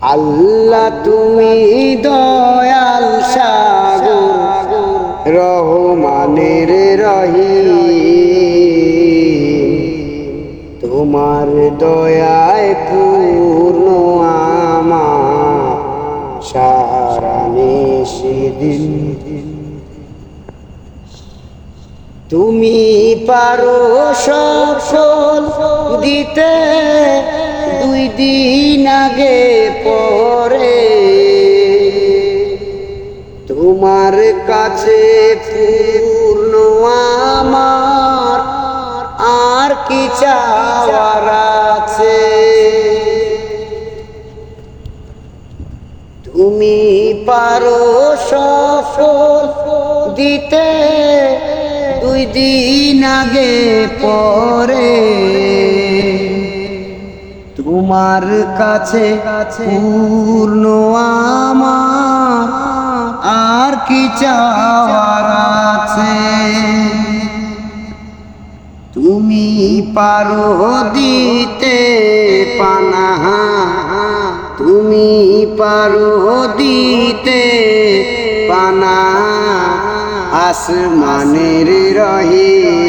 আল্লাহ তুমি দয়াল সাগর, রহমানের রহিম। তোমার দয়ায় পূর্ণ আমার, সারা নিষেদিন তুমি পারো সফল দিতে, দুই দিন আগে পরে তোমার কাছে পূর্ণ আমার, আর কি চাওয়ার আছে? তুমি পারো সফল দিতে, দুই দিন আগে পরে। তোমার কাছে পূর্ণ আমার। আর কি চাওয়ার আছে? তুমি পারো দিতে পানাহা। তুমি পারো দিতে পানা আসমানের রহি